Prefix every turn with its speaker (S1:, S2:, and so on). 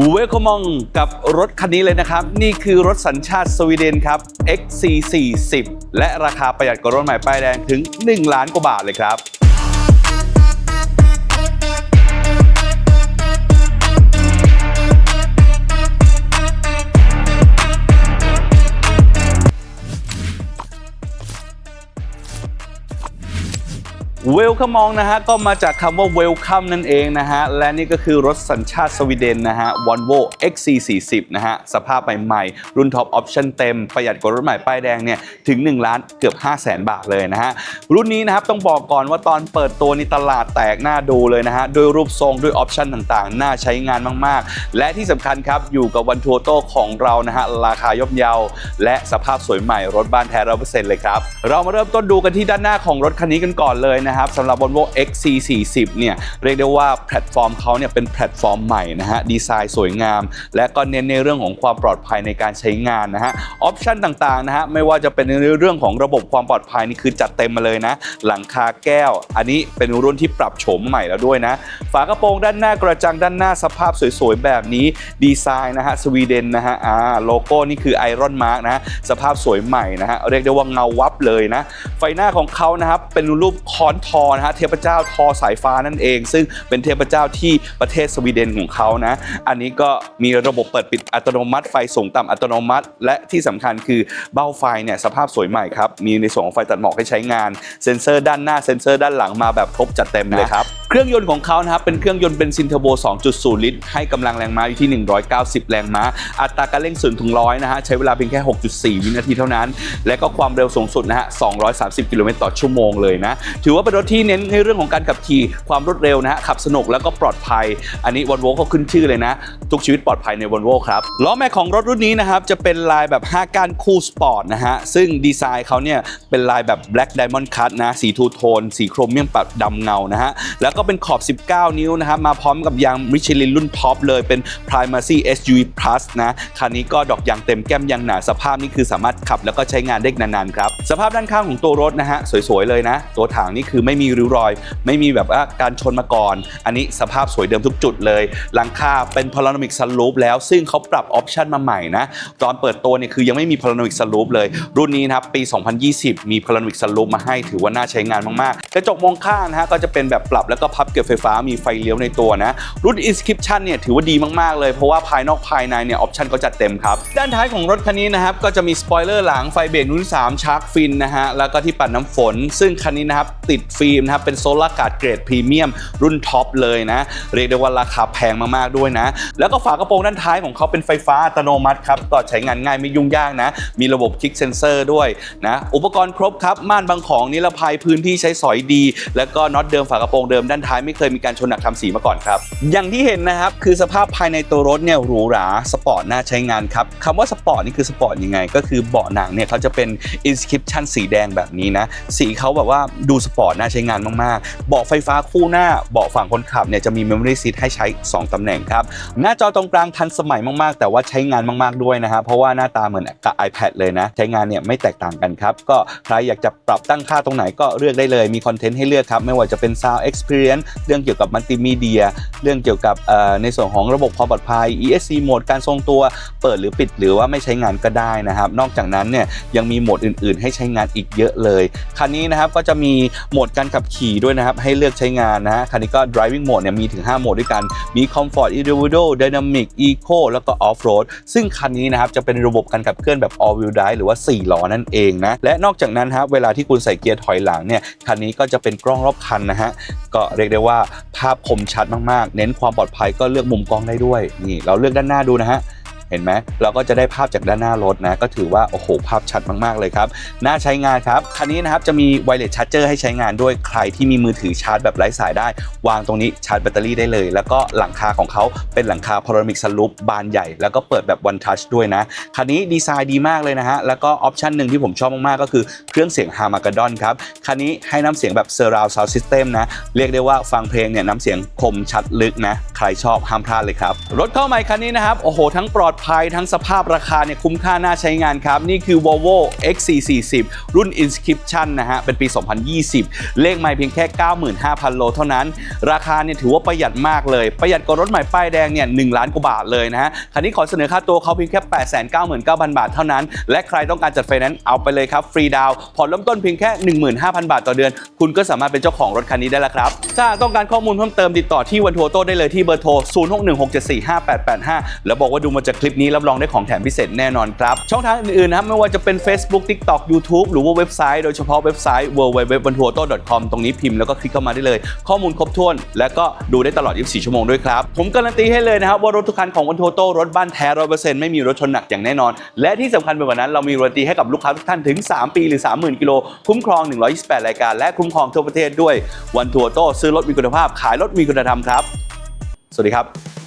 S1: เวลคมองกับรถคันนี้เลยนะครับ นี่คือรถสัญชาติสวีเดนครับ XC40 และราคาประหยัดกว่ารถใหม่ป้ายแดงถึง 1 ล้านกว่าบาทเลยครับ เวลคัมมองนะฮะก็มาจากคำว่าเวลคัมนั่นเองนะฮะและนี่ก็คือรถสัญชาติสวีเดนนะฮะ Volvo XC40 นะฮะสภาพใหม่ๆ รุ่นท็อปออปชั่นเต็ม ประหยัดกว่ารถใหม่ป้ายแดงเนี่ยถึง 1 ล้านเกือบ 5 0 0แสนบาทเลยนะฮะรุ่นนี้นะครับต้องบอกก่อนว่าตอนเปิดตัวในตลาดแตกหน้าดูเลยนะฮะด้วยรูปทรงด้วยออปชั่นต่างๆ น่าใช้งานมากๆ และที่สำคัญครับอยู่กับวันทัวโต้ของเรานะฮะราคาย่อมเยา และสภาพสวยใหม่รถบ้านแท้ร้อยเปอร์เซ็นต์เลยครับเรามาเริ่มต้นดูกันที่ด้านหน้าของรถคันนี้กันก่อนเลยนะครับสำหรับ Volvo XC40 เนี่ยเรียกได้ว่าแพลตฟอร์มเขาเนี่ยเป็นแพลตฟอร์มใหม่นะฮะดีไซน์สวยงาม และก็เน้นในเรื่องของความปลอดภัยในการใช้งานนะฮะออปชันต่างๆนะฮะไม่ว่าจะเป็นในเรื่องของระบบความปลอดภัยนี่คือจัดเต็มมาเลยนะ หลังคาแก้ว อันนี้เป็นรุ่นที่ปรับโฉมใหม่แล้วด้วยนะ ฝากระโปรงด้านหน้ากระจังด้านหน้าสภาพสวยๆ แบบนี้ดีไซน์นะฮะสวีเดนนะฮะอ่าโลโก้นี่คือไอรอนมาร์กนะฮะสภาพสวยใหม่นะฮะเรียกได้ว่าเงาวับเลยนะ ไฟหน้าของเขานะครับเป็นรูปค้อนทอนะฮะเทพเจ้าทอสายฟ้านั่นเอง ซึ่งเป็นเทพเจ้าที่ประเทศสวีเดนของเขานะอันนี้ก็มีระบบเปิดปิดอัตโนมัติไฟสูงต่ำอัตโนมัติ และที่สำคัญคือเบ้าไฟเนี่ยสภาพสวยใหม่ครับมีในส่วนของไฟตัดหมอกให้ใช้งานเซ็นเซอร์ด้านหน้าเซ็นเซอร์ด้านหลังมาแบบครบจัดเต็มเลยครับเครื่องยนต์ของเขานะครับเป็นเครื่องยนต์เบนซินเทอร์โบ 2.0 ลิตร ให้กำลังแรงม้าอยู่ที่ 190 แรงม้า อัตราการเร่ง0ถึง100นะฮะใช้เวลาเพียงแค่ 6.4 วินาทีเท่านั้น และก็ความเร็วสูงสุดนะฮะ 230 กิโลเมตรต่อชั่วโมงเลยนะถือว่าเป็นรถที่เน้นในเรื่องของการขับขี่ความรวดเร็วนะฮะขับสนุกแล้วก็ปลอดภัย อันนี้วอลโวเขาขึ้นชื่อเลยนะ ทุกชีวิตปลอดภัยในวอลโวครับล้อแม็กของรถรุ่นนี้นะครับจะเป็นลายแบบ 5ก้านคู่สปอร์ตนะฮะซึ่งดีไซน์เขาเนี่ยเป็นลายแบบ Black Diamond Cut นะสีทูโทน สีโครเมียมปัดดำเงานะฮะแล้วก็เป็นขอบ 19 นิ้วนะครับมาพร้อมกับยางมิชลินรุ่นท็อปเลยเป็น Primacy SUV Plus นะคันนี้ก็ดอกยางเต็มแก้มยางหนาสภาพนี่คือสามารถขับ แล้วก็ใช้งานได้นานๆครับสภาพด้านข้างของตัวรถนะฮะสวยๆเลยนะ ตัวถังนี่คือไม่มีริ้วรอย ไม่มีแบบว่าการชนมาก่อน อันนี้สภาพสวยเดิมทุกจุดเลย หลังคาเป็นพาราโนมิกซันรูฟแล้วซึ่งเขาปรับออปชันมาใหม่นะ ตอนเปิดตัวเนี่ยคือยังไม่มีพาราโนมิกซันรูฟเลย รุ่นนี้นะครับปี 2020 มีพาราโนมิกซันรูฟมาให้ถือว่าน่าใช้งานมากๆ กระจกมองข้างนะฮะก็จะเป็นแบบปรับแล้วก็พับเก็บไฟฟ้ามีไฟเลี้ยวในตัวนะ รุ่น Inscription เนี่ยถือว่าดีมากๆเลยเพราะว่าภายนอกภายในเนี่ยออปชันก็จัดเต็มครับด้านท้ายของรถคันนี้นะครับก็จะมีสปอยเลอร์หลังไฟเบรกรุ่น3ชาร์กฟินนะฮะแล้วก็ที่ปัดน้ำฝน ซึ่งคันนี้นะครับติดฟิล์มนะครับเป็นโซลาร์การ์ดเกรดพรีเมียมรุ่นท็อปเลยนะ เรียกได้ว่าราคาแพงมากๆด้วยนะ แล้วก็ฝากระโปรงด้านท้ายของเขาเป็นไฟฟ้าอัตโนมัติครับก็ใช้งานง่ายไม่ยุ่งยากนะ มีระบบคลิกเซนเซอร์ด้วยนะอุปกรณ์ครบครับ ม่านบังของนิรภัยพื้นที่ใช้สอยดี แล้วก็น็อตเดิมฝากระโปรงเดิมด้านท้ายไม่เคยมีการชนหนักทำสีมาก่อนครับ อย่างที่เห็นนะครับคือสภาพภายในตัวรถเนี่ยหรูหราสปอร์ตน่าใช้งานครับคำว่าสปอร์ตนี่คือสปอร์ตยังไง ก็คือเบาะหนังเนี่ยเขาจะเป็น inscription สีแดงแบบนี้นะสีเขาแบบว่าดูสปอร์ตน่าใช้งานมากๆ เบาะไฟฟ้าคู่หน้า เบาะฝั่งคนขับเนี่ยจะมี memory seat ให้ใช้ 2 ตำแหน่งครับ หน้าจอตรงกลางทันสมัยมากๆ แต่ว่าใช้งานมากๆด้วยนะฮะเพราะว่าหน้าตาเหมือนกับ iPad เลยนะ ใช้งานเนี่ยไม่แตกต่างกันครับ ก็ใครอยากจะปรับตั้งค่าตรงไหนก็เลือกได้เลย มีคอนเทนต์ให้เลือกครับ ไม่ว่าจะเป็น sound experience เรื่องเกี่ยวกับมัลติมีเดีย เรื่องเกี่ยวกับในส่วนของระบบความปลอดภัย ESC โหมดการทรงตัว เปิดหรือปิดหรือว่าไม่ใช้งานก็ได้นะครับ นอกจากนั้นเนี่ยยังมีโหมดอื่น ๆ ให้ใช้งานอีกเยอะเลย คันนี้นะครับก็จะมีโหมดดการขับขี่ด้วยนะครับ ให้เลือกใช้งานนะฮะคันนี้ก็ driving mode เนี่ยมีถึง 5 โหมดด้วยกัน มี comfort individual dynamic eco แล้วก็ off road ซึ่งคันนี้นะครับจะเป็นระบบการขับเคลื่อนแบบ all wheel drive หรือว่า 4 ล้อนั่นเองนะ และนอกจากนั้นครับเวลาที่คุณใส่เกียร์ถอยหลังเนี่ย คันนี้ก็จะเป็นกล้องรอบคันนะฮะ ก็เรียกได้ว่าภาพคมชัดมากๆ เน้นความปลอดภัยก็เลือกมุมกล้องได้ด้วย นี่เราเลือกด้านหน้าดูนะฮะ เห็นไหมเราก็จะได้ภาพจากด้านหน้ารถนะก็ถือว่าโอ้โหภาพชัดมากๆเลยครับน่าใช้งานครับคันนี้นะครับจะมีไวเลสชาร์จเจอร์ให้ใช้งานด้วยใครที่มีมือถือชาร์จแบบไร้สายได้ วางตรงนี้ชาร์จแบตเตอรี่ได้เลย แล้วก็หลังคาของเขาเป็นหลังคาพารามิกสลูปบานใหญ่ แล้วก็เปิดแบบ one touch ด้วยนะคันนี้ดีไซน์ดีมากเลยนะฮะแล้วก็ออปชันหนึ่งที่ผมชอบมากๆก็คือเครื่องเสียงฮาร์มากาดอนครับคันนี้ให้น้ำเสียงแบบ surround sound system นะเรียกได้ว่าฟังเพลงเนี่ยน้ำเสียงคมชัดลึกนะใครชอบห้ามพลาดเลยครับรถเข้าใหม่คันนี้นะครับโอ้โหทั้งปลอดภัยทั้งสภาพราคาเนี่ยคุ้มค่าน่าใช้งานครับ นี่คือ Volvo XC40 รุ่น Inscription นะฮะ เป็นปี 2020 เลขไม่เพียงแค่ 95,000 โลเท่านั้น ราคาเนี่ยถือว่าประหยัดมากเลย ประหยัดกว่ารถใหม่ป้ายแดงเนี่ย 1 ล้านกว่าบาทเลยนะฮะ คันนี้ขอเสนอค่าตัวเขาเพียงแค่ 899,000 บาทเท่านั้น และใครต้องการจัดไฟแนนซ์เอาไปเลยครับฟรีดาวผ่อนเริ่มต้นเพียงแค่ 15,000 บาทต่อเดือน คุณก็สามารถเป็นเจ้าของรถคันนี้ได้แล้วครับถ้าต้องการข้อมูลเพิ่มเติมติดต่อที่วันทัวโต้ได้เลยที่เบอร์โทร 0616745885 แล้วบอกว่าดูมาจากลิปนี้รับรองได้ของแถมพิเศษแน่นอนครับ ช่องทางอื่นๆนะครับไม่ว่าจะเป็น Facebook TikTok YouTube หรือว่าเว็บไซต์โดยเฉพาะเว็บไซต์ www.vantuoto.com ตรงนี้พิมพ์แล้วก็คลิกเข้ามาได้เลย ข้อมูลครบถ้วน และก็ดูได้ตลอด 24 ชั่วโมงด้วยครับ ผมการันตีให้เลยนะครับว่ารถทุกคันของวันทัวโต้รถบ้านแท้ร้อยเปอร์เซ็นต์ไม่มีรถชนหนักอย่างแน่นอน และที่สำคัญไปกว่านั้นเรามีวารันตีให้กับลูกค้าทุกท่านถึง 3 ปีหรือ 30,000 กิโลคุ้มครอง 128 รายการ และคุ้มครองทั่วประเทศด้วยวันทัวโต้ซื้อรถมีคุณภาพขายรถมีคุณธรรมครับ สวัสดีครับ